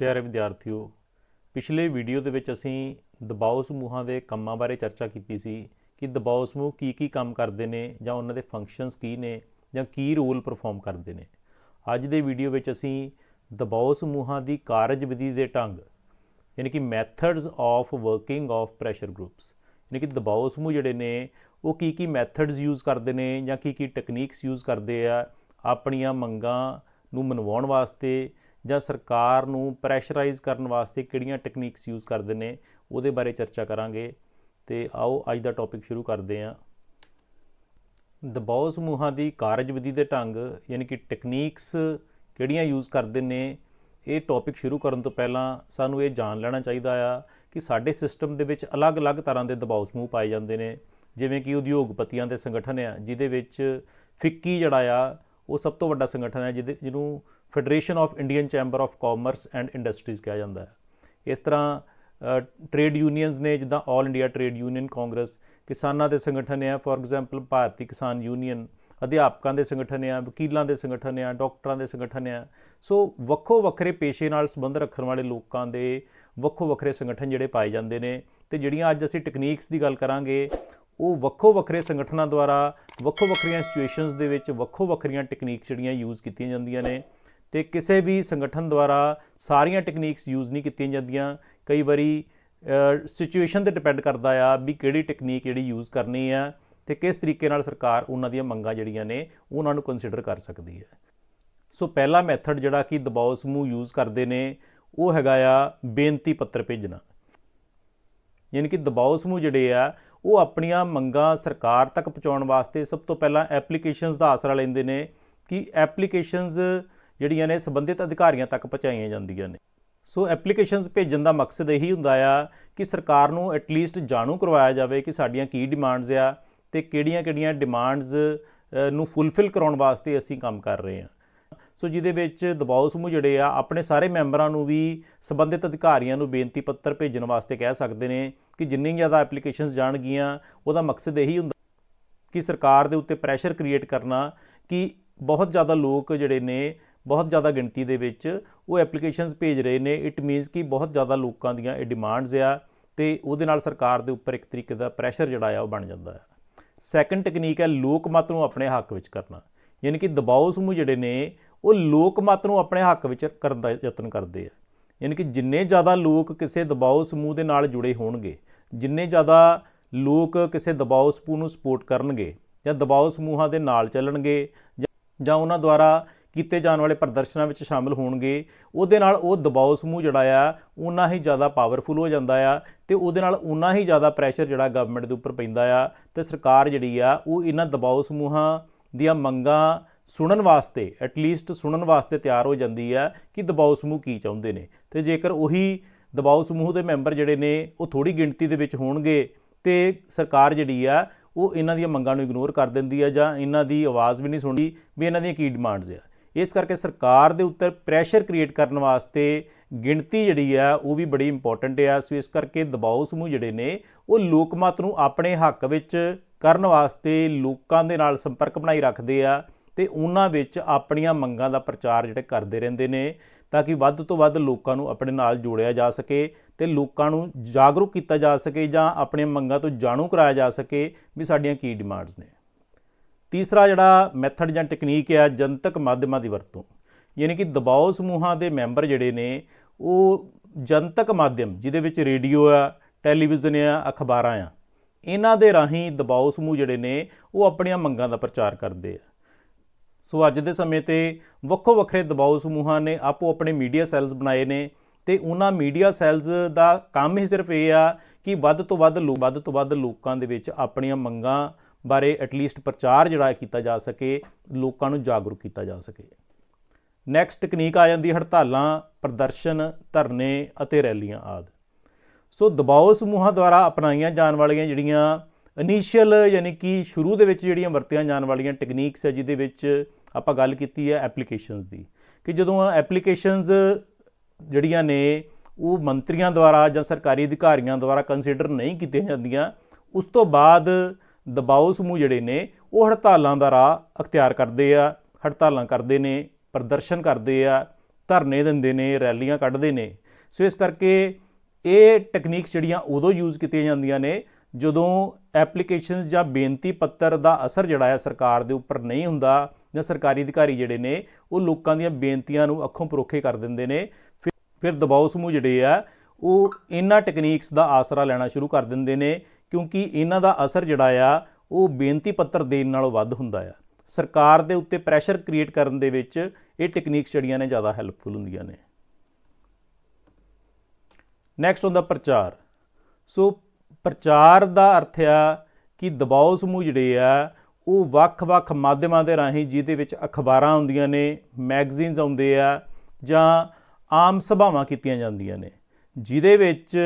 ਪਿਆਰੇ ਵਿਦਿਆਰਥੀਓ, ਪਿਛਲੇ ਵੀਡੀਓ ਦੇ ਵਿੱਚ ਅਸੀਂ ਦਬਾਓ ਸਮੂਹਾਂ ਦੇ ਕੰਮਾਂ ਬਾਰੇ ਚਰਚਾ ਕੀਤੀ ਸੀ ਕਿ ਦਬਾਓ ਸਮੂਹ ਕੀ ਕੀ ਕੰਮ ਕਰਦੇ ਨੇ ਜਾਂ ਉਹਨਾਂ ਦੇ ਫੰਕਸ਼ਨਸ ਕੀ ਨੇ ਜਾਂ ਕੀ ਰੋਲ ਪਰਫਾਰਮ ਕਰਦੇ ਨੇ। ਅੱਜ ਦੇ ਵੀਡੀਓ ਵਿੱਚ ਅਸੀਂ ਦਬਾਓ ਸਮੂਹਾਂ ਦੀ ਕਾਰਜਵਿਧੀ ਦੇ ਢੰਗ, ਯਾਨੀ ਕਿ methods of working of pressure groups ਯਾਨੀ ਕਿ ਦਬਾਓ ਸਮੂਹ ਜਿਹੜੇ ਨੇ, ਉਹ ਕੀ ਕੀ ਮੈਥਡਸ ਯੂਜ਼ ਕਰਦੇ ਨੇ ਜਾਂ ਕੀ ਕੀ ਟੈਕਨੀਕਸ ਯੂਜ਼ ਕਰਦੇ ਆ, ਆਪਣੀਆਂ ਮੰਗਾਂ ਨੂੰ ਮਨਵਾਉਣ ਵਾਸਤੇ ਜਾਂ ਸਰਕਾਰ ਨੂੰ ਪ੍ਰੈਸ਼ਰਾਈਜ਼ ਕਰਨ ਵਾਸਤੇ ਕਿਹੜੀਆਂ ਟੈਕਨੀਕਸ ਯੂਜ਼ ਕਰਦੇ ਨੇ, ਉਹਦੇ ਬਾਰੇ ਚਰਚਾ ਕਰਾਂਗੇ। ਤੇ ਆਓ ਅੱਜ ਦਾ ਟੌਪਿਕ ਸ਼ੁਰੂ ਕਰਦੇ ਹਾਂ। ਦਬਾਓ ਸਮੂਹਾਂ ਦੀ ਕਾਰਜਵਿਧੀ ਦੇ ਢੰਗ, ਯਾਨੀ ਕਿ ਟੈਕਨੀਕਸ ਕਿਹੜੀਆਂ ਯੂਜ਼ ਕਰਦੇ ਨੇ, ਇਹ ਟੌਪਿਕ ਸ਼ੁਰੂ ਕਰਨ ਤੋਂ ਪਹਿਲਾਂ ਸਾਨੂੰ ਇਹ ਜਾਣ ਲੈਣਾ ਚਾਹੀਦਾ ਆ ਕਿ ਸਾਡੇ ਸਿਸਟਮ ਦੇ ਵਿੱਚ ਅਲੱਗ-ਅਲੱਗ ਤਰ੍ਹਾਂ ਦੇ ਦਬਾਓ ਸਮੂਹ ਪਾਏ ਜਾਂਦੇ ਨੇ। ਜਿਵੇਂ ਕਿ ਉਦਯੋਗਪਤੀਆਂ ਦੇ ਸੰਗਠਨ ਆ, ਜਿਹਦੇ ਵਿੱਚ ਫਿੱਕੀ ਜਿਹੜਾ ਆ, ਉਹ ਸਭ ਤੋਂ ਵੱਡਾ ਸੰਗਠਨ ਹੈ ਜਿਹਦੇ ਜਿਹਨੂੰ Federation of Indian Chamber of Commerce and Industries ਕਿਹਾ ਜਾਂਦਾ ਹੈ। ਇਸ ਤਰ੍ਹਾਂ ਟ੍ਰੇਡ ਯੂਨੀਅਨਸ ਨੇ ਜਿੱਦਾਂ All India Trade Union Congress ਕਿਸਾਨਾਂ ਦੇ ਸੰਗਠਨ ਆ ਫੋਰ ਐਗਜ਼ਾਮਪਲ ਭਾਰਤੀ ਕਿਸਾਨ ਯੂਨੀਅਨ, ਅਧਿਆਪਕਾਂ ਦੇ ਸੰਗਠਨ ਆ, ਵਕੀਲਾਂ ਦੇ ਸੰਗਠਨ ਆ, ਡਾਕਟਰਾਂ ਦੇ ਸੰਗਠਨ ਆ। ਸੋ, ਵੱਖੋ ਵੱਖਰੇ ਪੇਸ਼ੇ ਨਾਲ ਸੰਬੰਧ ਰੱਖਣ ਵਾਲੇ ਲੋਕਾਂ ਦੇ ਵੱਖੋ ਵੱਖਰੇ ਸੰਗਠਨ ਜਿਹੜੇ ਪਾਏ ਜਾਂਦੇ ਨੇ ਤੇ ਜਿਹੜੀਆਂ ਅੱਜ ਅਸੀਂ ਟੈਕਨੀਕਸ ਦੀ ਗੱਲ ਕਰਾਂਗੇ, ਉਹ ਵੱਖੋ ਵੱਖਰੇ ਸੰਗਠਨਾਂ ਦੁਆਰਾ ਵੱਖੋ ਵੱਖਰੀਆਂ ਸਿਚੁਏਸ਼ਨਸ ਦੇ ਵਿੱਚ ਵੱਖੋ ਵੱਖਰੀਆਂ ਟੈਕਨੀਕਸ ਜਿਹੜੀਆਂ ਯੂਜ਼ ਕੀਤੀਆਂ ਜਾਂਦੀਆਂ ਨੇ। ਤੇ ਕਿਸੇ ਵੀ ਸੰਗਠਨ ਦੁਆਰਾ ਸਾਰੀਆਂ ਟੈਕਨੀਕਸ ਯੂਜ਼ ਨਹੀਂ ਕੀਤੀਆਂ ਜਾਂਦੀਆਂ। ਕਈ ਵਾਰੀ ਸਿਚੁਏਸ਼ਨ ਤੇ ਡਿਪੈਂਡ ਕਰਦਾ ਆ ਵੀ ਕਿਹੜੀ ਟੈਕਨੀਕ ਜਿਹੜੀ ਯੂਜ਼ ਕਰਨੀ ਆ ਤੇ ਕਿਸ ਤਰੀਕੇ ਨਾਲ ਸਰਕਾਰ ਉਹਨਾਂ ਦੀਆਂ ਮੰਗਾਂ ਜਿਹੜੀਆਂ ਨੇ ਉਹਨਾਂ ਨੂੰ ਕੰਸੀਡਰ ਕਰ ਸਕਦੀ ਹੈ। ਸੋ ਪਹਿਲਾ ਮੈਥਡ ਜਿਹੜਾ ਕਿ ਦਬਾਓ ਸਮੂਹ ਯੂਜ਼ ਕਰਦੇ ਨੇ, ਉਹ ਹੈਗਾ ਆ ਬੇਨਤੀ ਪੱਤਰ ਭੇਜਣਾ। ਯਾਨੀ ਕਿ ਦਬਾਓ ਸਮੂਹ ਜਿਹੜੇ ਆ, ਉਹ ਆਪਣੀਆਂ ਮੰਗਾਂ ਸਰਕਾਰ ਤੱਕ ਪਹੁੰਚਾਉਣ ਵਾਸਤੇ ਸਭ ਤੋਂ ਪਹਿਲਾਂ ਐਪਲੀਕੇਸ਼ਨਸ ਦਾ ਆਸਰਾ ਲੈਂਦੇ ਨੇ ਕਿ ਐਪਲੀਕੇਸ਼ਨਸ ਜਿਹੜੀਆਂ ਨੇ ਸੰਬੰਧਿਤ ਅਧਿਕਾਰੀਆਂ ਤੱਕ ਪਹੁੰਚਾਈਆਂ ਜਾਂਦੀਆਂ ਨੇ। ਸੋ ਐਪਲੀਕੇਸ਼ਨਸ ਭੇਜਣ ਦਾ ਮਕਸਦ ਇਹੀ ਹੁੰਦਾ ਆ ਕਿ ਸਰਕਾਰ ਨੂੰ ਐਟਲੀਸਟ ਜਾਣੂ ਕਰਵਾਇਆ ਜਾਵੇ ਕਿ ਸਾਡੀਆਂ ਕੀ ਡਿਮਾਂਡਸ ਆ ਤੇ ਕਿਹੜੀਆਂ-ਕਿਹੜੀਆਂ ਡਿਮਾਂਡਸ ਨੂੰ ਫੁੱਲਫਿਲ ਕਰਾਉਣ ਵਾਸਤੇ ਅਸੀਂ ਕੰਮ ਕਰ ਰਹੇ ਹਾਂ। ਸੋ ਜਿਹਦੇ ਵਿੱਚ ਦਬਾਓ ਸਮੂਹ ਜਿਹੜੇ ਆ, ਆਪਣੇ ਸਾਰੇ ਮੈਂਬਰਾਂ ਨੂੰ ਵੀ ਸੰਬੰਧਿਤ ਅਧਿਕਾਰੀਆਂ ਨੂੰ ਬੇਨਤੀ ਪੱਤਰ ਭੇਜਣ ਵਾਸਤੇ ਕਹਿ ਸਕਦੇ ਨੇ ਕਿ ਜਿੰਨੀ ਜ਼ਿਆਦਾ ਐਪਲੀਕੇਸ਼ਨਸ ਜਾਣਗੀਆਂ, ਉਹਦਾ ਮਕਸਦ ਇਹੀ ਹੁੰਦਾ ਕਿ ਸਰਕਾਰ ਦੇ ਉੱਤੇ ਪ੍ਰੈਸ਼ਰ ਕ੍ਰੀਏਟ ਕਰਨਾ ਕਿ ਬਹੁਤ ਜ਼ਿਆਦਾ ਲੋਕ ਜਿਹੜੇ ਨੇ ਬਹੁਤ ਜ਼ਿਆਦਾ ਗਿਣਤੀ ਦੇ ਵਿੱਚ ਉਹ ਐਪਲੀਕੇਸ਼ਨਸ ਭੇਜ ਰਹੇ ਨੇ। ਇਟ ਮੀਨਸ ਕਿ ਬਹੁਤ ਜ਼ਿਆਦਾ ਲੋਕਾਂ ਦੀਆਂ ਇਹ ਡਿਮਾਂਡਸ ਆ ਤੇ ਉਹਦੇ ਨਾਲ ਸਰਕਾਰ ਦੇ ਉੱਪਰ ਇੱਕ ਤਰੀਕੇ ਦਾ ਪ੍ਰੈਸ਼ਰ ਜਿਹੜਾ ਆ ਉਹ ਬਣ ਜਾਂਦਾ ਹੈ ਸੈਕੰਡ ਟੈਕਨੀਕ ਹੈ ਲੋਕ ਮਤ ਨੂੰ ਆਪਣੇ ਹੱਕ ਵਿੱਚ ਕਰਨਾ। ਯਾਨੀ ਕਿ ਦਬਾਓ ਸਮੂਹ ਜਿਹੜੇ ਨੇ, ਉਹ ਲੋਕ ਮਤ ਨੂੰ ਆਪਣੇ ਹੱਕ ਵਿੱਚ ਕਰਨ ਦਾ ਯਤਨ ਕਰਦੇ ਆ। ਯਾਨੀ ਕਿ ਜਿੰਨੇ ਜ਼ਿਆਦਾ ਲੋਕ ਕਿਸੇ ਦਬਾਓ ਸਮੂਹ ਦੇ ਨਾਲ ਜੁੜੇ ਹੋਣਗੇ, ਜਿੰਨੇ ਜ਼ਿਆਦਾ ਲੋਕ ਕਿਸੇ ਦਬਾਓ ਸਮੂਹ ਨੂੰ ਸਪੋਰਟ ਕਰਨਗੇ ਜਾਂ ਦਬਾਓ ਸਮੂਹਾਂ ਦੇ ਨਾਲ ਚੱਲਣਗੇ ਜਾਂ ਉਹਨਾਂ ਦੁਆਰਾ ਕੀਤੇ ਜਾਣ ਵਾਲੇ ਪ੍ਰਦਰਸ਼ਨਾਂ ਵਿੱਚ ਸ਼ਾਮਲ ਹੋਣਗੇ। ਉਹਦੇ ਨਾਲ ਉਹ ਦਬਾਓ ਸਮੂਹ ਜਿਹੜਾ ਆ ਉਨਾ ਹੀ ਜ਼ਿਆਦਾ ਪਾਵਰਫੁਲ ਹੋ ਜਾਂਦਾ ਆ ਤੇ ਉਹਦੇ ਨਾਲ ਉਨਾ ਹੀ ਜ਼ਿਆਦਾ ਪ੍ਰੈਸ਼ਰ ਜਿਹੜਾ ਗਵਰਨਮੈਂਟ ਦੇ ਉੱਪਰ ਪੈਂਦਾ ਆ ਤੇ ਸਰਕਾਰ ਜਿਹੜੀ ਆ, ਉਹ ਇਹਨਾਂ ਦਬਾਓ ਸਮੂਹਾਂ ਦੀਆਂ ਮੰਗਾਂ ਸੁਣਨ ਵਾਸਤੇ ਐਟਲੀਸਟ ਸੁਣਨ ਵਾਸਤੇ ਤਿਆਰ ਹੋ ਜਾਂਦੀ ਆ ਕਿ ਦਬਾਓ ਸਮੂਹ ਕੀ ਚਾਹੁੰਦੇ ਨੇ। ਤੇ ਜੇਕਰ ਉਹੀ ਦਬਾਓ ਸਮੂਹ ਦੇ ਮੈਂਬਰ ਜਿਹੜੇ ਨੇ, ਉਹ ਥੋੜੀ ਗਿਣਤੀ ਦੇ ਵਿੱਚ ਹੋਣਗੇ ਤੇ ਸਰਕਾਰ ਜਿਹੜੀ ਆ, ਉਹ ਇਹਨਾਂ ਦੀਆਂ ਮੰਗਾਂ ਨੂੰ ਇਗਨੋਰ ਕਰ ਦਿੰਦੀ ਆ ਜਾਂ ਇਹਨਾਂ ਦੀ ਆਵਾਜ਼ ਵੀ ਨਹੀਂ ਸੁਣਦੀ ਵੀ ਇਹਨਾਂ ਦੀਆਂ ਕੀ ਡਿਮਾਂਡਸ ਆ। ਇਸ ਕਰਕੇ ਸਰਕਾਰ ਦੇ ਉੱਤੇ ਪ੍ਰੈਸ਼ਰ ਕ੍ਰੀਏਟ ਕਰਨ ਵਾਸਤੇ ਗਿਣਤੀ ਜਿਹੜੀ ਆ, ਉਹ ਵੀ ਬੜੀ ਇੰਪੋਰਟੈਂਟ ਆ। ਸੋ ਇਸ ਕਰਕੇ ਦਬਾਓ ਸਮੂਹ ਜਿਹੜੇ ਨੇ, ਉਹ ਲੋਕਮਤ ਨੂੰ ਆਪਣੇ ਹੱਕ ਵਿੱਚ ਕਰਨ ਵਾਸਤੇ ਲੋਕਾਂ ਦੇ ਨਾਲ ਸੰਪਰਕ ਬਣਾਈ ਰੱਖਦੇ ਆ ਤੇ ਉਹਨਾਂ ਵਿੱਚ ਆਪਣੀਆਂ ਮੰਗਾਂ ਦਾ ਪ੍ਰਚਾਰ ਜਿਹੜੇ ਕਰਦੇ ਰਹਿੰਦੇ ਨੇ, ਤਾਂ ਕਿ ਵੱਧ ਤੋਂ ਵੱਧ ਲੋਕਾਂ ਨੂੰ ਆਪਣੇ ਨਾਲ ਜੋੜਿਆ ਜਾ ਸਕੇ ਤੇ ਲੋਕਾਂ ਨੂੰ ਜਾਗਰੂਕ ਕੀਤਾ ਜਾ ਸਕੇ ਜਾਂ ਆਪਣੀਆਂ ਮੰਗਾਂ ਤੋਂ ਜਾਣੂ ਕਰਾਇਆ ਜਾ ਸਕੇ ਵੀ ਸਾਡੀਆਂ ਕੀ ਡਿਮਾਂਡਸ ਨੇ। ਤੀਸਰਾ ਜਿਹੜਾ ਮੈਥਡ ਜਾਂ ਟੈਕਨੀਕ ਹੈ ਜਨਤਕ ਮਾਧਿਅਮਾਂ ਦੀ ਵਰਤੋਂ। ਯਾਨੀ ਕਿ ਦਬਾਓ ਸਮੂਹਾਂ ਦੇ ਮੈਂਬਰ ਜਿਹੜੇ ਨੇ, ਉਹ ਜਨਤਕ ਮਾਧਿਅਮ, ਜਿਹਦੇ ਵਿੱਚ ਰੇਡੀਓ ਆ ਟੈਲੀਵਿਜ਼ਨ ਆ, ਅਖਬਾਰਾਂ ਆ, ਇਹਨਾਂ ਦੇ ਰਾਹੀਂ ਦਬਾਓ ਸਮੂਹ ਜਿਹੜੇ ਨੇ, ਉਹ ਆਪਣੀਆਂ ਮੰਗਾਂ ਦਾ ਪ੍ਰਚਾਰ ਕਰਦੇ ਆ। ਸੋ ਅੱਜ ਦੇ ਸਮੇਂ ਤੇ ਵੱਖੋ ਵੱਖਰੇ ਦਬਾਓ ਸਮੂਹਾਂ ਨੇ ਆਪੋ ਆਪਣੇ ਮੀਡੀਆ ਸੈੱਲਸ ਬਣਾਏ ਨੇ ਤੇ ਉਹਨਾਂ ਮੀਡੀਆ ਸੈੱਲਸ ਦਾ ਕੰਮ ਹੀ ਸਿਰਫ ਇਹ ਆ ਕਿ ਵੱਧ ਤੋਂ ਵੱਧ ਲੋਕ ਵੱਧ ਤੋਂ ਵੱਧ ਲੋਕਾਂ ਦੇ ਵਿੱਚ ਆਪਣੀਆਂ ਮੰਗਾਂ ਬਾਰੇ ਐਟਲੀਸਟ ਪ੍ਰਚਾਰ ਜਿਹੜਾ ਕੀਤਾ ਜਾ ਸਕੇ, ਲੋਕਾਂ ਨੂੰ ਜਾਗਰੂਕ ਕੀਤਾ ਜਾ ਸਕੇ। ਨੈਕਸਟ ਟੈਕਨੀਕ ਆ ਜਾਂਦੀ ਹੜਤਾਲਾਂ, ਪ੍ਰਦਰਸ਼ਨ, ਧਰਨੇ ਅਤੇ ਰੈਲੀਆਂ ਆਦਿ। ਸੋ ਦਬਾਓ ਸਮੂਹਾਂ ਦੁਆਰਾ ਅਪਣਾਈਆਂ ਜਾਣ ਵਾਲੀਆਂ ਜਿਹੜੀਆਂ ਇਨੀਸ਼ੀਅਲ ਯਾਨੀ ਕਿ ਸ਼ੁਰੂ ਦੇ ਵਿੱਚ ਜਿਹੜੀਆਂ ਵਰਤੀਆਂ ਜਾਣ ਵਾਲੀਆਂ ਟੈਕਨੀਕਸ ਹੈ, ਜਿਹਦੇ ਵਿੱਚ ਆਪਾਂ ਗੱਲ ਕੀਤੀ ਹੈ ਐਪਲੀਕੇਸ਼ਨਸ ਦੀ। ਕਿ ਜਦੋਂ ਐਪਲੀਕੇਸ਼ਨਸ ਜਿਹੜੀਆਂ ਨੇ, ਉਹ ਮੰਤਰੀਆਂ ਦੁਆਰਾ ਜਾਂ ਸਰਕਾਰੀ ਅਧਿਕਾਰੀਆਂ ਦੁਆਰਾ ਕੰਸੀਡਰ ਨਹੀਂ ਕੀਤੀਆਂ ਜਾਂਦੀਆਂ, ਉਸ ਤੋਂ ਬਾਅਦ ਦਬਾਓ ਸਮੂਹ ਜਿਹੜੇ ਨੇ, ਉਹ ਹੜਤਾਲਾਂ ਦਾ ਰਾਹ ਅਖਤਿਆਰ ਕਰਦੇ ਆ, ਹੜਤਾਲਾਂ ਕਰਦੇ ਨੇ, ਪ੍ਰਦਰਸ਼ਨ ਕਰਦੇ ਆ, ਧਰਨੇ ਦਿੰਦੇ ਨੇ, ਰੈਲੀਆਂ ਕੱਢਦੇ ਨੇ। ਸੋ ਇਸ ਕਰਕੇ ਇਹ ਟੈਕਨੀਕਸ ਜਿਹੜੀਆਂ ਉਦੋਂ ਯੂਜ਼ ਕੀਤੀਆਂ ਜਾਂਦੀਆਂ ਨੇ, ਜਦੋਂ ਐਪਲੀਕੇਸ਼ਨਸ ਜਾਂ ਬੇਨਤੀ ਪੱਤਰ ਦਾ ਅਸਰ ਜਿਹੜਾ ਹੈ ਸਰਕਾਰ ਦੇ ਉੱਪਰ ਨਹੀਂ ਹੁੰਦਾ ਜਾਂ ਸਰਕਾਰੀ ਅਧਿਕਾਰੀ ਜਿਹੜੇ ਨੇ, ਉਹ ਲੋਕਾਂ ਦੀਆਂ ਬੇਨਤੀਆਂ ਨੂੰ ਅੱਖੋਂ ਪਰੋਖੇ ਕਰ ਦਿੰਦੇ ਨੇ। ਫਿਰ ਫਿਰ ਦਬਾਅ ਸਮੂਹ ਜਿਹੜੇ ਆ, ਉਹ ਇਹਨਾਂ ਟੈਕਨੀਕਸ ਦਾ ਆਸਰਾ ਲੈਣਾ ਸ਼ੁਰੂ ਕਰ ਦਿੰਦੇ ਨੇ ਕਿਉਂਕਿ ਇਹਨਾਂ ਦਾ ਅਸਰ ਜਿਹੜਾ ਆ, ਉਹ ਬੇਨਤੀ ਪੱਤਰ ਦੇਣ ਨਾਲੋਂ ਵੱਧ ਹੁੰਦਾ ਆ। ਸਰਕਾਰ ਦੇ ਉੱਤੇ ਪ੍ਰੈਸ਼ਰ ਕ੍ਰੀਏਟ ਕਰਨ ਦੇ ਵਿੱਚ ਇਹ ਟੈਕਨੀਕਸ ਜਿਹੜੀਆਂ ਨੇ ਜ਼ਿਆਦਾ ਹੈਲਪਫੁਲ ਹੁੰਦੀਆਂ ਨੇ। ਨੈਕਸਟ ਹੁੰਦਾ ਪ੍ਰਚਾਰ। ਸੋ ਪ੍ਰਚਾਰ ਦਾ ਅਰਥ ਆ ਕਿ ਦਬਾਅ ਸਮੂਹ ਜਿਹੜੇ ਆ, ਉਹ ਵੱਖ-ਵੱਖ ਮਾਧਿਅਮਾਂ ਦੇ ਰਾਹੀਂ ਜਿਹਦੇ ਵਿੱਚ ਅਖਬਾਰਾਂ ਹੁੰਦੀਆਂ ਨੇ ਮੈਗਜ਼ੀਨਸ ਆਉਂਦੇ ਆ ਜਾਂ ਆਮ ਸਭਾਵਾਂ ਕੀਤੀਆਂ ਜਾਂਦੀਆਂ ਨੇ, ਜਿਹਦੇ ਵਿੱਚ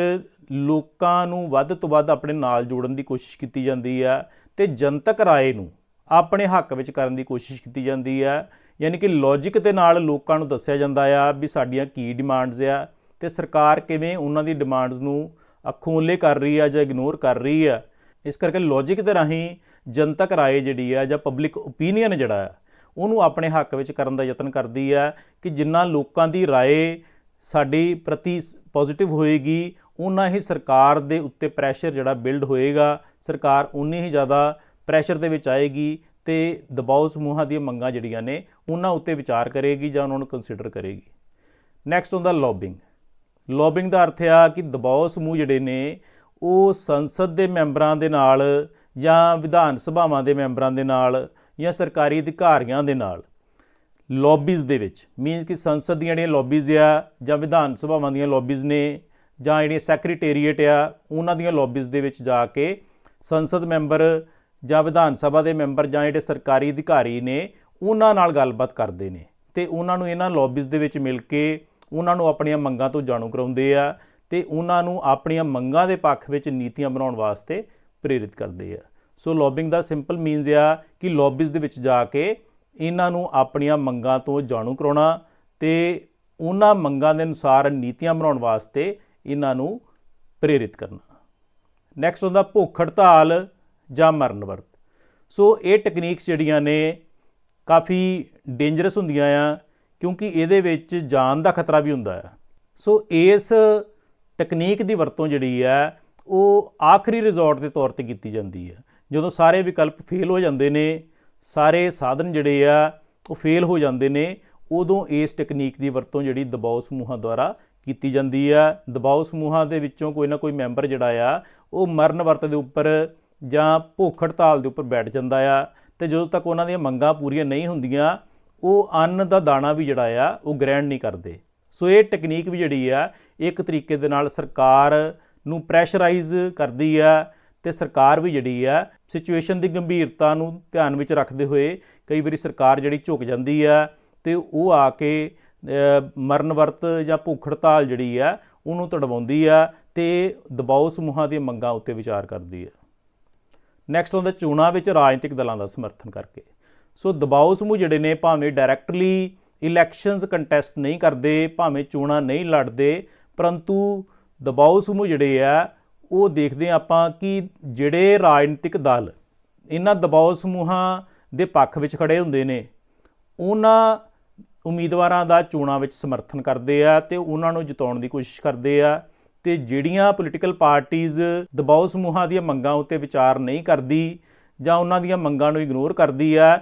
ਲੋਕਾਂ ਨੂੰ ਵੱਧ ਤੋਂ ਵੱਧ ਆਪਣੇ ਨਾਲ ਜੋੜਨ ਦੀ ਕੋਸ਼ਿਸ਼ ਕੀਤੀ ਜਾਂਦੀ ਆ ਤੇ ਜਨਤਕ ਰਾਏ ਨੂੰ ਆਪਣੇ ਹੱਕ ਵਿੱਚ ਕਰਨ ਦੀ ਕੋਸ਼ਿਸ਼ ਕੀਤੀ ਜਾਂਦੀ ਹੈ ਯਾਨੀ ਕਿ ਲੌਜੀਕ ਦੇ ਨਾਲ ਲੋਕਾਂ ਨੂੰ ਦੱਸਿਆ ਜਾਂਦਾ ਆ ਵੀ ਸਾਡੀਆਂ ਕੀ ਡਿਮਾਂਡਸ ਆ ਤੇ ਸਰਕਾਰ ਕਿਵੇਂ ਉਹਨਾਂ ਦੀ ਡਿਮਾਂਡਸ ਨੂੰ ਅੱਖੋਂ ਉੱਲੇ ਕਰ ਰਹੀ ਆ ਜਾਂ ਇਗਨੋਰ ਕਰ ਰਹੀ ਆ। ਇਸ ਕਰਕੇ ਲੌਜੀਕ ਦੇ ਰਾਹੀਂ ਜਨਤਕ ਰਾਏ ਜਿਹੜੀ ਆ ਜਾਂ ਪਬਲਿਕ ਓਪੀਨੀਅਨ ਜਿਹੜਾ ਆ, ਉਹਨੂੰ ਆਪਣੇ ਹੱਕ ਵਿੱਚ ਕਰਨ ਦਾ ਯਤਨ ਕਰਦੀ ਆ ਕਿ ਜਿੰਨਾ ਲੋਕਾਂ ਦੀ ਰਾਏ ਸਾਡੀ ਪ੍ਰਤੀ ਪੋਜ਼ਿਟਿਵ ਹੋਏਗੀ ਉਨਾ ਹੀ ਸਰਕਾਰ ਦੇ ਉੱਤੇ ਪ੍ਰੈਸ਼ਰ ਜਿਹੜਾ ਬਿਲਡ ਹੋਏਗਾ, ਸਰਕਾਰ ਉਨੀ ਹੀ ਜ਼ਿਆਦਾ ਪ੍ਰੈਸ਼ਰ ਦੇ ਵਿੱਚ ਆਏਗੀ ਤੇ ਦਬਾਅ ਸਮੂਹਾਂ ਦੀਆਂ ਮੰਗਾਂ ਜਿਹੜੀਆਂ ਨੇ ਉਹਨਾਂ ਉੱਤੇ ਵਿਚਾਰ ਕਰੇਗੀ ਜਾਂ ਉਹਨਾਂ ਨੂੰ ਕੰਸੀਡਰ ਕਰੇਗੀ। ਨੈਕਸਟ ਹੁੰਦਾ ਲੌਬਿੰਗ ਲੌਬਿੰਗ ਦਾ ਅਰਥ ਆ ਕਿ ਦਬਾਅ ਸਮੂਹ ਜਿਹੜੇ ਨੇ, ਉਹ ਸੰਸਦ ਦੇ ਮੈਂਬਰਾਂ ਦੇ ਨਾਲ ਜਾਂ ਵਿਧਾਨ ਸਭਾਵਾਂ ਦੇ ਮੈਂਬਰਾਂ ਦੇ ਨਾਲ ਜਾਂ ਸਰਕਾਰੀ ਅਧਿਕਾਰੀਆਂ ਦੇ ਨਾਲ। ਲੌਬੀਜ਼ ਦੇ ਵਿੱਚ। ਮੀਨਸ ਕਿ ਸੰਸਦ ਦੀਆਂ ਜਿਹੜੀਆਂ ਲੌਬੀਜ਼ ਆ ਜਾਂ ਵਿਧਾਨ ਸਭਾਵਾਂ ਦੀਆਂ ਲੌਬੀਜ਼ ਨੇ ਜਾਂ ਜਿਹੜੀਆਂ ਸੈਕਟਰੀਏਟ ਆ, ਉਹਨਾਂ ਦੀਆਂ ਲੌਬੀਜ਼ ਦੇ ਵਿੱਚ ਜਾ ਕੇ ਸੰਸਦ ਮੈਂਬਰ ਜਾਂ ਵਿਧਾਨ ਸਭਾ ਦੇ ਮੈਂਬਰ ਜਾਂ ਜਿਹੜੇ ਸਰਕਾਰੀ ਅਧਿਕਾਰੀ ਨੇ, ਉਹਨਾਂ ਨਾਲ ਗੱਲਬਾਤ ਕਰਦੇ ਨੇ। ਤੇ ਉਹਨਾਂ ਨੂੰ ਇਹਨਾਂ ਲੌਬੀਜ਼ ਦੇ ਵਿੱਚ ਮਿਲ ਕੇ ਉਹਨਾਂ ਨੂੰ ਆਪਣੀਆਂ ਮੰਗਾਂ ਤੋਂ ਜਾਣੂ ਕਰਾਉਂਦੇ ਆ ਤੇ ਉਹਨਾਂ ਨੂੰ ਆਪਣੀਆਂ ਮੰਗਾਂ ਦੇ ਪੱਖ ਵਿੱਚ ਨੀਤੀਆਂ ਬਣਾਉਣ ਵਾਸਤੇ ਪ੍ਰੇਰਿਤ ਕਰਦੇ ਆ। ਸੋ ਲੌਬਿੰਗ ਦਾ ਸਿੰਪਲ ਮੀਨਸ ਆ ਕਿ ਲੌਬੀਜ਼ ਦੇ ਵਿੱਚ ਜਾ ਕੇ ਇਹਨਾਂ ਨੂੰ ਆਪਣੀਆਂ ਮੰਗਾਂ ਤੋਂ ਜਾਣੂ ਕਰਾਉਣਾ ਤੇ ਉਹਨਾਂ ਮੰਗਾਂ ਦੇ ਅਨੁਸਾਰ ਨੀਤੀਆਂ ਬਣਾਉਣ ਵਾਸਤੇ ਇਹਨਾਂ ਨੂੰ ਪ੍ਰੇਰਿਤ ਕਰਨਾ। ਨੈਕਸਟ ਹੁੰਦਾ ਭੁੱਖ, ਹੜਤਾਲ ਜਾਂ ਮਰਨ ਵਰਤ। ਸੋ ਇਹ ਟੈਕਨੀਕਸ ਜਿਹੜੀਆਂ ਨੇ ਕਾਫੀ ਡੇਂਜਰਸ ਹੁੰਦੀਆਂ ਆ, ਕਿਉਂਕਿ ਇਹਦੇ ਵਿੱਚ ਜਾਨ ਦਾ ਖਤਰਾ ਵੀ ਹੁੰਦਾ ਆ। ਸੋ ਇਸ ਟੈਕਨੀਕ ਦੀ ਵਰਤੋਂ ਜਿਹੜੀ ਆ, ਉਹ ਆਖਰੀ ਰਿਜ਼ੋਰਟ ਦੇ ਤੌਰ ਤੇ ਕੀਤੀ ਜਾਂਦੀ ਹੈ ਜਦੋਂ ਸਾਰੇ ਵਿਕਲਪ ਫੇਲ ਹੋ ਜਾਂਦੇ ਨੇ, ਸਾਰੇ ਸਾਧਨ ਜਿਹੜੇ ਆ, ਉਹ ਫੇਲ ਹੋ ਜਾਂਦੇ ਨੇ, ਉਦੋਂ ਇਸ ਟੈਕਨੀਕ ਦੀ ਵਰਤੋਂ ਜਿਹੜੀ ਦਬਾਅ ਸਮੂਹਾਂ ਦੁਆਰਾ ਕੀਤੀ ਜਾਂਦੀ ਆ। ਦਬਾਅ ਸਮੂਹਾਂ ਦੇ ਵਿੱਚੋਂ ਕੋਈ ਨਾ ਕੋਈ ਮੈਂਬਰ ਜਿਹੜਾ ਆ, ਉਹ ਮਰਨ ਵਰਤ ਦੇ ਉੱਪਰ ਜਾਂ ਭੁੱਖ ਹੜਤਾਲ ਦੇ ਉੱਪਰ ਬੈਠ ਜਾਂਦਾ ਆ ਤੇ ਜਦੋਂ ਤੱਕ ਉਹਨਾਂ ਦੀਆਂ ਮੰਗਾਂ ਪੂਰੀਆਂ ਨਹੀਂ ਹੁੰਦੀਆਂ, ਉਹ ਅੰਨ ਦਾ ਦਾਣਾ ਵੀ ਜਿਹੜਾ ਆ, ਉਹ ਗ੍ਰਹਿਣ ਨਹੀਂ ਕਰਦੇ। ਸੋ ਇਹ ਟੈਕਨੀਕ ਵੀ ਜਿਹੜੀ ਆ, ਇੱਕ ਤਰੀਕੇ ਦੇ ਨਾਲ ਸਰਕਾਰ ਨੂੰ ਪ੍ਰੈਸ਼ਰਾਈਜ਼ ਕਰਦੀ ਆ ਤੇ ਸਰਕਾਰ ਵੀ ਜਿਹੜੀ ਆ ਸਿਚੁਏਸ਼ਨ ਦੀ ਗੰਭੀਰਤਾ ਨੂੰ ਧਿਆਨ ਵਿੱਚ ਰੱਖਦੇ ਹੋਏ ਕਈ ਵਾਰੀ ਸਰਕਾਰ ਜਿਹੜੀ ਝੁਕ ਜਾਂਦੀ ਆ ਤੇ ਉਹ ਆ ਕੇ ਮਰਨ ਵਰਤ ਜਾਂ ਭੁੱਖ ਹੜਤਾਲ ਜਿਹੜੀ ਆ, ਉਹਨੂੰ ਤੜਵਾਉਂਦੀ ਆ ਤੇ ਦਬਾਅ ਸਮੂਹਾਂ ਦੀਆਂ ਮੰਗਾਂ ਉੱਤੇ ਵਿਚਾਰ ਕਰਦੀ ਆ। ਨੈਕਸਟ ਹੁੰਦਾ ਚੋਣਾਂ ਵਿੱਚ ਰਾਜਨੀਤਿਕ ਦਲਾਂ ਦਾ ਸਮਰਥਨ ਕਰਕੇ। ਸੋ ਦਬਾਅ ਸਮੂਹ ਜਿਹੜੇ ਨੇ, ਭਾਵੇਂ ਡਾਇਰੈਕਟਲੀ ਇਲੈਕਸ਼ਨਸ ਕੰਟੈਸਟ ਨਹੀਂ ਕਰਦੇ, ਭਾਵੇਂ ਚੋਣਾਂ ਨਹੀਂ ਲੜਦੇ, ਪਰੰਤੂ ਦਬਾਅ ਸਮੂਹ ਜਿਹੜੇ ਆ, ਉਹ ਦੇਖਦੇ ਹਾਂ ਆਪਾਂ ਕਿ ਜਿਹੜੇ ਰਾਜਨੀਤਿਕ ਦਲ ਇਹਨਾਂ ਦਬਾਅ ਸਮੂਹਾਂ ਦੇ ਪੱਖ ਵਿੱਚ ਖੜੇ ਹੁੰਦੇ ਨੇ, ਉਹਨਾਂ ਉਮੀਦਵਾਰਾਂ ਦਾ ਚੋਣਾਂ ਵਿੱਚ ਸਮਰਥਨ ਕਰਦੇ ਆ ਤੇ ਉਹਨਾਂ ਨੂੰ ਜਿਤਾਉਣ ਦੀ ਕੋਸ਼ਿਸ਼ ਕਰਦੇ ਆ ਤੇ ਜਿਹੜੀਆਂ ਪੋਲੀਟੀਕਲ ਪਾਰਟੀਆਂ ਦਬਾਅ ਸਮੂਹਾਂ ਦੀਆਂ ਮੰਗਾਂ ਉੱਤੇ ਵਿਚਾਰ ਨਹੀਂ ਕਰਦੀ ਜਾਂ ਉਹਨਾਂ ਦੀਆਂ ਮੰਗਾਂ ਨੂੰ ਇਗਨੋਰ ਕਰਦੀ ਆ,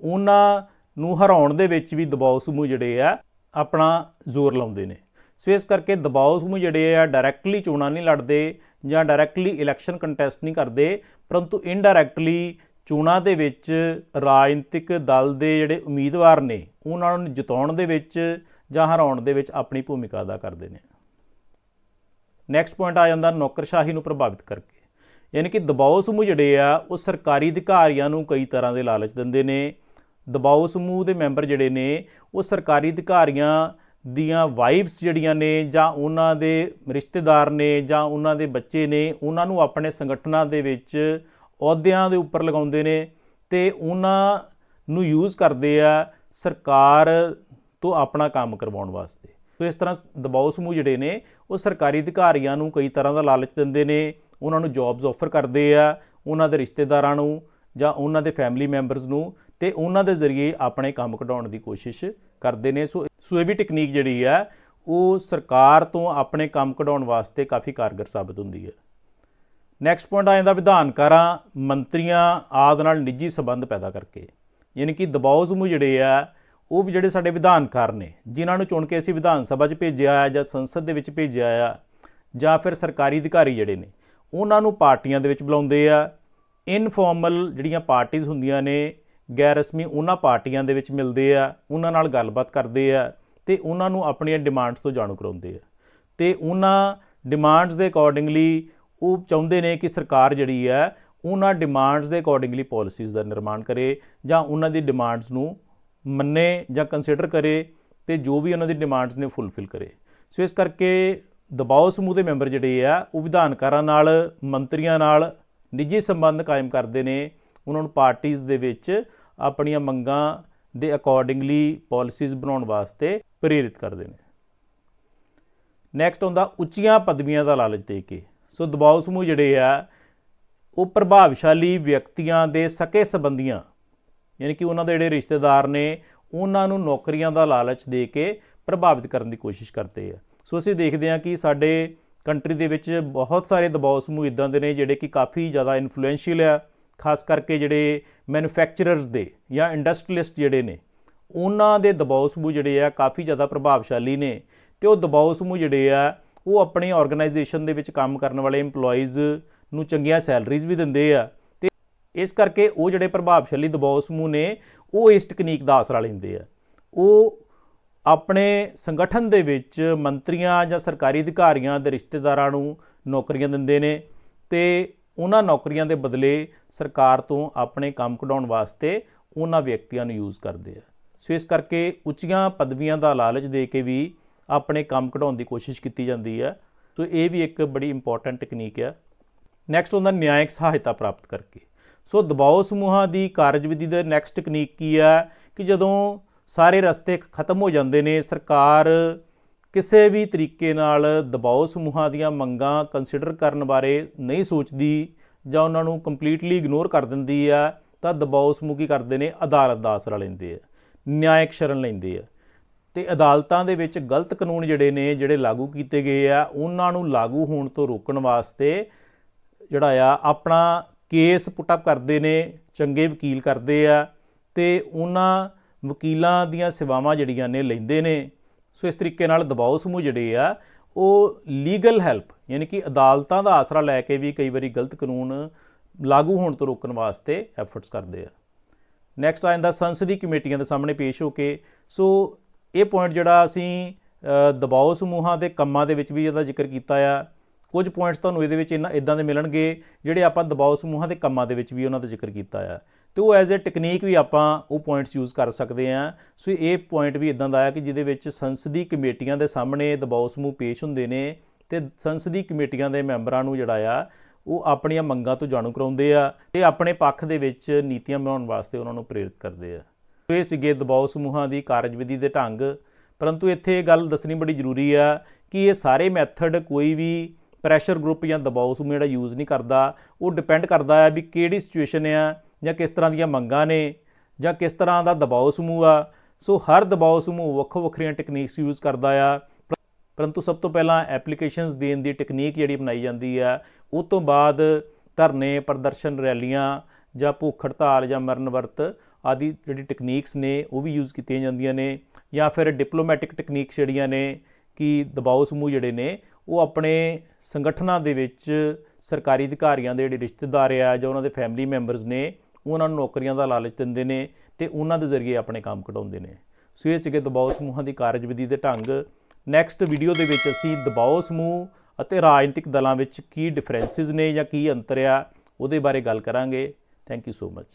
ਉਹਨਾਂ ਨੂੰ ਹਰਾਉਣ ਦੇ ਵਿੱਚ ਵੀ ਦਬਾਅ ਸਮੂਹ ਜਿਹੜੇ ਆ, ਆਪਣਾ ਜ਼ੋਰ ਲਾਉਂਦੇ ਨੇ। ਸੋ ਇਸ ਕਰਕੇ ਦਬਾਅ ਸਮੂਹ ਜਿਹੜੇ ਆ ਡਾਇਰੈਕਟਲੀ ਚੋਣਾਂ ਨਹੀਂ ਲੜਦੇ ਜਾਂ ਡਾਇਰੈਕਟਲੀ ਇਲੈਕਸ਼ਨ ਕੰਟੈਸਟ ਨਹੀਂ ਕਰਦੇ, ਪਰੰਤੂ ਇਨਡਾਇਰੈਕਟਲੀ ਚੋਣਾਂ ਦੇ ਵਿੱਚ ਰਾਜਨੀਤਿਕ ਦਲ ਦੇ ਜਿਹੜੇ ਉਮੀਦਵਾਰ ਨੇ, ਉਹਨਾਂ ਨੂੰ ਜਿਤਾਉਣ ਦੇ ਵਿੱਚ ਜਾਂ ਹਰਾਉਣ ਦੇ ਵਿੱਚ ਆਪਣੀ ਭੂਮਿਕਾ ਅਦਾ ਕਰਦੇ ਨੇ। ਨੈਕਸਟ ਪੁਆਇੰਟ ਆ ਜਾਂਦਾ ਨੌਕਰਸ਼ਾਹੀ ਨੂੰ ਪ੍ਰਭਾਵਿਤ ਕਰਕੇ। ਯਾਨੀ ਕਿ ਦਬਾਅ ਸਮੂਹ ਜਿਹੜੇ ਆ, ਉਹ ਸਰਕਾਰੀ ਅਧਿਕਾਰੀਆਂ ਨੂੰ ਕਈ ਤਰ੍ਹਾਂ ਦੇ ਲਾਲਚ ਦਿੰਦੇ ਨੇ। ਦਬਾਅ ਸਮੂਹ ਦੇ ਮੈਂਬਰ ਜਿਹੜੇ ਨੇ, ਉਹ ਸਰਕਾਰੀ ਅਧਿਕਾਰੀਆਂ ਦੀਆਂ ਵਾਈਫਸ ਜਿਹੜੀਆਂ ਨੇ ਜਾਂ ਉਹਨਾਂ ਦੇ ਰਿਸ਼ਤੇਦਾਰ ਨੇ ਜਾਂ ਉਹਨਾਂ ਦੇ ਬੱਚੇ ਨੇ, ਉਹਨਾਂ ਨੂੰ ਆਪਣੇ ਸੰਗਠਨਾਂ ਦੇ ਵਿੱਚ ਅਹੁਦਿਆਂ ਦੇ ਉੱਪਰ ਲਗਾਉਂਦੇ ਨੇ ਤੇ ਉਹਨਾਂ ਨੂੰ ਯੂਜ਼ ਕਰਦੇ ਆ ਸਰਕਾਰ ਤੋਂ ਆਪਣਾ ਕੰਮ ਕਰਵਾਉਣ ਵਾਸਤੇ। ਸੋ ਇਸ ਤਰ੍ਹਾਂ ਦਬਾਅ ਸਮੂਹ ਜਿਹੜੇ ਨੇ, ਉਹ ਸਰਕਾਰੀ ਅਧਿਕਾਰੀਆਂ ਨੂੰ ਕਈ ਤਰ੍ਹਾਂ ਦਾ ਲਾਲਚ ਦਿੰਦੇ ਨੇ, ਉਹਨਾਂ ਨੂੰ ਜੌਬਸ ਆਫਰ ਕਰਦੇ ਆ, ਉਹਨਾਂ ਦੇ ਰਿਸ਼ਤੇਦਾਰਾਂ ਨੂੰ ਜਾਂ ਉਹਨਾਂ ਦੇ ਫੈਮਿਲੀ ਮੈਂਬਰਸ ਨੂੰ ਤੇ ਉਹਨਾਂ ਦੇ ਜ਼ਰੀਏ ਆਪਣੇ ਕੰਮ ਕਢਾਉਣ ਦੀ ਕੋਸ਼ਿਸ਼ ਕਰਦੇ ਨੇ। ਸੋ ਸੋ ਇਹ ਵੀ ਟੈਕਨੀਕ ਜਿਹੜੀ ਆ, ਉਹ ਸਰਕਾਰ ਤੋਂ ਆਪਣੇ ਕੰਮ ਕਢਾਉਣ ਵਾਸਤੇ ਕਾਫੀ ਕਾਰਗਰ ਸਾਬਤ ਹੁੰਦੀ ਹੈ। ਨੈਕਸਟ ਪੁਆਇੰਟ ਆ ਜਾਂਦਾ ਵਿਧਾਨਕਾਰਾਂ ਮੰਤਰੀਆਂ, ਆਦਿ ਨਾਲ ਨਿੱਜੀ ਸਬੰਧ ਪੈਦਾ ਕਰਕੇ। ਯਾਨੀ ਕਿ ਦਬਾਅ ਸਮੂਹ ਜਿਹੜੇ ਆ, ਉਹ ਵੀ ਜਿਹੜੇ ਸਾਡੇ ਵਿਧਾਨਕਾਰ ਨੇ, ਜਿਨ੍ਹਾਂ ਨੂੰ ਚੁਣ ਕੇ ਅਸੀਂ ਵਿਧਾਨ ਸਭਾ 'ਚ ਭੇਜਿਆ ਆ ਜਾਂ ਸੰਸਦ ਦੇ ਵਿੱਚ ਭੇਜਿਆ ਆ, ਜਾਂ ਫਿਰ ਸਰਕਾਰੀ ਅਧਿਕਾਰੀ ਜਿਹੜੇ ਨੇ, ਉਹਨਾਂ ਨੂੰ ਪਾਰਟੀਆਂ ਦੇ ਵਿੱਚ ਬੁਲਾਉਂਦੇ ਆ। ਇਨਫਾਰਮਲ ਜਿਹੜੀਆਂ ਪਾਰਟੀਆਂ ਹੁੰਦੀਆਂ ਨੇ ਗੈਰ ਰਸਮੀ ਉਹਨਾਂ ਪਾਰਟੀਆਂ ਦੇ ਵਿੱਚ ਮਿਲਦੇ ਆ, ਉਹਨਾਂ ਨਾਲ ਗੱਲਬਾਤ ਕਰਦੇ ਆ ਤੇ ਉਹਨਾਂ ਨੂੰ ਆਪਣੀਆਂ ਡਿਮਾਂਡਸ ਤੋਂ ਜਾਣੂ ਕਰਾਉਂਦੇ ਆ। ਤੇ ਉਹਨਾਂ ਡਿਮਾਂਡਸ ਦੇ ਅਕੋਰਡਿੰਗਲੀ ਉਹ ਚਾਹੁੰਦੇ ਨੇ ਕਿ ਸਰਕਾਰ ਜਿਹੜੀ ਹੈ, ਉਹਨਾਂ ਡਿਮਾਂਡਸ ਦੇ ਅਕੋਰਡਿੰਗਲੀ ਪਾਲਿਸੀਜ਼ ਦਾ ਨਿਰਮਾਣ ਕਰੇ ਜਾਂ ਉਹਨਾਂ ਦੀ ਡਿਮਾਂਡਸ ਨੂੰ ਮੰਨੇ ਜਾਂ ਕੰਸੀਡਰ ਕਰੇ ਤੇ ਜੋ ਵੀ ਉਹਨਾਂ ਦੀ ਡਿਮਾਂਡਸ ਨੇ ਫੁੱਲਫਿਲ ਕਰੇ। ਸੋ ਇਸ ਕਰਕੇ ਦਬਾਅ ਸਮੂਹ ਦੇ ਮੈਂਬਰ ਜਿਹੜੇ ਆ, ਉਹ ਵਿਧਾਨਕਾਰਾਂ ਨਾਲ, ਮੰਤਰੀਆਂ ਨਾਲ ਨਿੱਜੀ ਸੰਬੰਧ ਕਾਇਮ ਕਰਦੇ ਨੇ। ਉਹਨਾਂ ਨੂੰ ਪਾਰਟੀਆਂ ਦੇ ਵਿੱਚ ਆਪਣੀਆਂ ਮੰਗਾਂ ਦੇ ਅਕੋਰਡਿੰਗਲੀ ਪਾਲਿਸੀਜ਼ ਬਣਾਉਣ ਵਾਸਤੇ ਪ੍ਰੇਰਿਤ ਕਰਦੇ ਨੇ। ਨੈਕਸਟ ਹੁੰਦਾ ਉੱਚੀਆਂ ਪਦਵੀਆਂ ਦਾ ਲਾਲਚ ਦੇ ਕੇ। ਸੋ ਦਬਾਅ ਸਮੂਹ ਜਿਹੜੇ ਆ, ਉਹ ਪ੍ਰਭਾਵਸ਼ਾਲੀ ਵਿਅਕਤੀਆਂ ਦੇ ਸਕੇ ਸੰਬੰਧੀਆਂ, ਯਾਨੀ ਕਿ ਉਹਨਾਂ ਦੇ ਜਿਹੜੇ ਰਿਸ਼ਤੇਦਾਰ ਨੇ, ਉਹਨਾਂ ਨੂੰ ਨੌਕਰੀਆਂ ਦਾ ਲਾਲਚ ਦੇ ਕੇ ਪ੍ਰਭਾਵਿਤ ਕਰਨ ਦੀ ਕੋਸ਼ਿਸ਼ ਕਰਦੇ ਆ। ਸੋ ਅਸੀਂ ਦੇਖਦੇ ਹਾਂ ਕਿ ਸਾਡੇ ਕੰਟਰੀ ਦੇ ਵਿੱਚ ਬਹੁਤ ਸਾਰੇ ਦਬਾਅ ਸਮੂਹ ਇਦਾਂ ਦੇ ਨੇ ਜਿਹੜੇ ਕਿ ਕਾਫੀ ਜ਼ਿਆਦਾ ਇਨਫਲੂਐਂਸ਼ੀਅਲ ਆ, ਖਾਸ ਕਰਕੇ ਜਿਹੜੇ ਮੈਨੂਫੈਕਚਰਰਸ ਦੇ ਜਾਂ ਇੰਡਸਟਰੀਲਿਸਟ ਜਿਹੜੇ ਨੇ, ਉਹਨਾਂ ਦੇ ਦਬਾਅ ਸਮੂਹ ਜਿਹੜੇ ਆ ਕਾਫੀ ਜ਼ਿਆਦਾ ਪ੍ਰਭਾਵਸ਼ਾਲੀ ਨੇ ਤੇ ਉਹ ਦਬਾਅ ਸਮੂਹ ਜਿਹੜੇ ਆ ਉਹ ਆਪਣੇ ਆਰਗੇਨਾਈਜੇਸ਼ਨ ਦੇ ਵਿੱਚ ਕੰਮ ਕਰਨ ਵਾਲੇ EMPLOYEES ਨੂੰ ਚੰਗੀਆਂ ਸੈਲਰੀਜ਼ ਵੀ ਦਿੰਦੇ ਆ ਤੇ ਇਸ ਕਰਕੇ ਉਹ ਜਿਹੜੇ ਪ੍ਰਭਾਵਸ਼ਾਲੀ ਦਬਾਅ ਸਮੂਹ ਨੇ, ਉਹ ਇਸ ਟੈਕਨੀਕ ਦਾ ਆਸਰਾ ਲੈਂਦੇ ਆ। ਉਹ ਆਪਣੇ ਸੰਗਠਨ ਦੇ ਵਿੱਚ ਮੰਤਰੀਆਂ ਜਾਂ ਸਰਕਾਰੀ ਅਧਿਕਾਰੀਆਂ ਦੇ ਰਿਸ਼ਤੇਦਾਰਾਂ ਨੂੰ ਨੌਕਰੀਆਂ ਦਿੰਦੇ ਨੇ ਤੇ ਉਹਨਾਂ ਨੌਕਰੀਆਂ ਦੇ ਬਦਲੇ ਸਰਕਾਰ ਤੋਂ ਆਪਣੇ ਕੰਮ ਕਢਾਉਣ ਵਾਸਤੇ ਉਹਨਾਂ ਵਿਅਕਤੀਆਂ ਨੂੰ ਯੂਜ਼ ਕਰਦੇ ਆ। ਸੋ ਇਸ ਕਰਕੇ ਉੱਚੀਆਂ ਪਦਵੀਆਂ ਦਾ ਲਾਲਚ ਦੇ ਕੇ ਵੀ ਆਪਣੇ ਕੰਮ ਕਢਾਉਣ ਦੀ ਕੋਸ਼ਿਸ਼ ਕੀਤੀ ਜਾਂਦੀ ਹੈ। ਸੋ ਇਹ ਵੀ ਇੱਕ ਬੜੀ ਇੰਪੋਰਟੈਂਟ ਟੈਕਨੀਕ ਹੈ। ਨੈਕਸਟ ਹੁੰਦਾ ਨਿਆਇਕ ਸਹਾਇਤਾ ਪ੍ਰਾਪਤ ਕਰਕੇ। ਸੋ ਦਬਾਅ ਸਮੂਹਾਂ ਦੀ ਕਾਰਜਵਿਧੀ ਦਾ ਨੈਕਸਟ ਟੈਕਨੀਕ ਕੀ ਹੈ ਕਿ ਜਦੋਂ ਸਾਰੇ ਰਸਤੇ ਖਤਮ ਹੋ ਜਾਂਦੇ ਨੇ, ਸਰਕਾਰ ਕਿਸੇ ਵੀ ਤਰੀਕੇ ਨਾਲ ਦਬਾਅ ਸਮੂਹਾਂ ਦੀਆਂ ਮੰਗਾਂ ਕੰਸੀਡਰ ਕਰਨ ਬਾਰੇ ਨਹੀਂ ਸੋਚਦੀ ਜਾਂ ਉਹਨਾਂ ਨੂੰ ਕੰਪਲੀਟਲੀ ਇਗਨੋਰ ਕਰ ਦਿੰਦੀ ਆ ਤਾਂ ਦਬਾਅ ਸਮੂਹ ਕੀ ਕਰਦੇ ਨੇ? ਅਦਾਲਤ ਦਾ ਆਸਰਾ ਲੈਂਦੇ ਆ ਨਿਆਇਕ ਸ਼ਰਨ ਲੈਂਦੇ ਆ ਤੇ ਅਦਾਲਤਾਂ ਦੇ ਵਿੱਚ ਗਲਤ ਕਾਨੂੰਨ ਜਿਹੜੇ ਨੇ, ਜਿਹੜੇ ਲਾਗੂ ਕੀਤੇ ਗਏ ਆ, ਉਹਨਾਂ ਨੂੰ ਲਾਗੂ ਹੋਣ ਤੋਂ ਰੋਕਣ ਵਾਸਤੇ ਜਿਹੜਾ ਆ, ਆਪਣਾ ਕੇਸ ਪੁੱਟ ਅਪ ਕਰਦੇ ਨੇ, ਚੰਗੇ ਵਕੀਲ ਕਰਦੇ ਆ ਤੇ ਉਹਨਾਂ ਵਕੀਲਾਂ ਦੀਆਂ ਸੇਵਾਵਾਂ ਜਿਹੜੀਆਂ ਨੇ ਲੈਂਦੇ ਨੇ। ਸੋ ਇਸ ਤਰੀਕੇ ਨਾਲ ਦਬਾਅ ਸਮੂਹ ਜਿਹੜੇ ਆ, ਉਹ ਲੀਗਲ ਹੈਲਪ ਯਾਨੀ ਕਿ ਅਦਾਲਤਾਂ ਦਾ ਆਸਰਾ ਲੈ ਕੇ ਵੀ ਕਈ ਵਾਰੀ ਗਲਤ ਕਾਨੂੰਨ ਲਾਗੂ ਹੋਣ ਤੋਂ ਰੋਕਣ ਵਾਸਤੇ ਐਫਰਟਸ ਕਰਦੇ ਆ। ਨੈਕਸਟ ਆ ਜਾਂਦਾ ਸੰਸਦੀ ਕਮੇਟੀਆਂ ਦੇ ਸਾਹਮਣੇ ਪੇਸ਼ ਹੋ ਕੇ। ਸੋ ਇਹ ਪੁਆਇੰਟ ਜਿਹੜਾ ਅਸੀਂ ਅ, ਦਬਾਅ ਸਮੂਹਾਂ ਦੇ ਕੰਮਾਂ ਦੇ ਵਿੱਚ ਵੀ ਇਹਦਾ ਜ਼ਿਕਰ ਕੀਤਾ ਆ। ਕੁਝ ਪੁਆਇੰਟਸ ਤੁਹਾਨੂੰ ਇਹਦੇ ਵਿੱਚ ਇਹਨਾਂ ਇਦਾਂ ਦੇ ਮਿਲਣਗੇ ਜਿਹੜੇ ਆਪਾਂ ਦਬਾਅ ਸਮੂਹਾਂ ਦੇ ਕੰਮਾਂ ਦੇ ਵਿੱਚ ਵੀ ਉਹਨਾਂ ਦਾ ਜ਼ਿਕਰ ਕੀਤਾ ਆ। ਤੇ ਉਹ ਐਜ਼ ਅ ਟੈਕਨੀਕ ਵੀ ਆਪਾਂ ਉਹ ਪੁਆਇੰਟਸ ਯੂਜ਼ ਕਰ ਸਕਦੇ ਆ। ਸੋ ਇਹ ਪੁਆਇੰਟ ਵੀ ਇਦਾਂ ਦਾ ਆ ਕਿ ਜਿਹਦੇ ਵਿੱਚ ਸੰਸਦੀ ਕਮੇਟੀਆਂ ਦੇ ਸਾਹਮਣੇ ਦਬਾਅ ਸਮੂਹ ਪੇਸ਼ ਹੁੰਦੇ ਨੇ ਤੇ ਸੰਸਦੀ ਕਮੇਟੀਆਂ ਦੇ ਮੈਂਬਰਾਂ ਨੂੰ ਜਿਹੜਾ ਆ ਉਹ ਆਪਣੀਆਂ ਮੰਗਾਂ ਤੋਂ ਜਾਣੂ ਕਰਾਉਂਦੇ ਆ ਤੇ ਆਪਣੇ ਪੱਖ ਦੇ ਵਿੱਚ ਨੀਤੀਆਂ ਬਣਾਉਣ ਵਾਸਤੇ ਉਹਨਾਂ ਨੂੰ ਪ੍ਰੇਰਿਤ ਕਰਦੇ ਆ। ਇਹ ਸੀਗੇ ਦਬਾਅ ਸਮੂਹਾਂ ਦੀ ਕਾਰਜਵਿਧੀ ਦੇ ਢੰਗ। ਪਰੰਤੂ ਇੱਥੇ ਇਹ ਗੱਲ ਦੱਸਣੀ ਬੜੀ ਜ਼ਰੂਰੀ ਆ ਕਿ ਇਹ ਸਾਰੇ ਮੈਥਡ ਕੋਈ ਵੀ ਪ੍ਰੈਸ਼ਰ ਗਰੁੱਪ ਜਾਂ ਦਬਾਅ ਸਮੂਹ ਜਿਹੜਾ ਯੂਜ਼ ਨਹੀਂ ਕਰਦਾ, ਉਹ ਡਿਪੈਂਡ ਕਰਦਾ ਆ ਵੀ ਕਿਹੜੀ ਸਿਚੁਏਸ਼ਨ ਆ ਜਾਂ ਕਿਸ ਤਰ੍ਹਾਂ ਦੀਆਂ ਮੰਗਾਂ ਨੇ ਜਾਂ ਕਿਸ ਤਰ੍ਹਾਂ ਦਾ ਦਬਾਅ ਸਮੂਹ ਆ। ਸੋ ਹਰ ਦਬਾਅ ਸਮੂਹ ਵੱਖੋ ਵੱਖਰੀਆਂ ਟੈਕਨੀਕਸ ਯੂਜ਼ ਕਰਦਾ ਆ। ਪਰੰਤੂ ਸਭ ਤੋਂ ਪਹਿਲਾਂ ਐਪਲੀਕੇਸ਼ਨਸ ਦੇਣ ਦੀ ਟੈਕਨੀਕ ਜਿਹੜੀ ਬਣਾਈ ਜਾਂਦੀ ਆ, ਉਹ ਤੋਂ ਬਾਅਦ ਧਰਨੇ, ਪ੍ਰਦਰਸ਼ਨ ਰੈਲੀਆਂ ਜਾਂ ਭੁੱਖ ਹੜਤਾਲ ਜਾਂ ਮਰਨ ਵਰਤ ਆਦਿ ਜਿਹੜੀ ਟੈਕਨੀਕਸ ਨੇ, ਉਹ ਵੀ ਯੂਜ਼ ਕੀਤੀਆਂ ਜਾਂਦੀਆਂ ਨੇ ਜਾਂ ਫਿਰ ਡਿਪਲੋਮੈਟਿਕ ਟੈਕਨੀਕਸ ਜਿਹੜੀਆਂ ਨੇ ਕਿ ਦਬਾਅ ਸਮੂਹ ਜਿਹੜੇ ਨੇ, ਉਹ ਆਪਣੇ ਸੰਗਠਨਾਂ ਦੇ ਵਿੱਚ ਸਰਕਾਰੀ ਅਧਿਕਾਰੀਆਂ ਦੇ ਜਿਹੜੇ ਰਿਸ਼ਤੇਦਾਰ ਆ ਜਾਂ ਉਹਨਾਂ ਦੇ ਫੈਮਿਲੀ ਮੈਂਬਰਸ ਨੇ, ਉਹਨਾਂ ਨੂੰ ਨੌਕਰੀਆਂ ਦਾ ਲਾਲਚ ਦਿੰਦੇ ਨੇ ਤੇ ਉਹਨਾਂ ਦੇ ਜ਼ਰੀਏ ਆਪਣੇ ਕੰਮ ਕਢਾਉਂਦੇ ਨੇ। ਸੋ ਇਹ ਸੀਗੇ ਦਬਾਅ ਸਮੂਹਾਂ ਦੀ ਕਾਰਜਵਿਧੀ ਦੇ ਢੰਗ। ਨੈਕਸਟ ਵੀਡੀਓ ਦੇ ਵਿੱਚ ਅਸੀਂ ਦਬਾਅ ਸਮੂਹ ਅਤੇ ਰਾਜਨੀਤਿਕ ਦਲਾਂ ਵਿੱਚ ਕੀ ਡਿਫਰੈਂਸਿਸ ਨੇ ਜਾਂ ਕੀ ਅੰਤਰ ਆ, ਉਹਦੇ ਬਾਰੇ ਗੱਲ ਕਰਾਂਗੇ। Thank you so much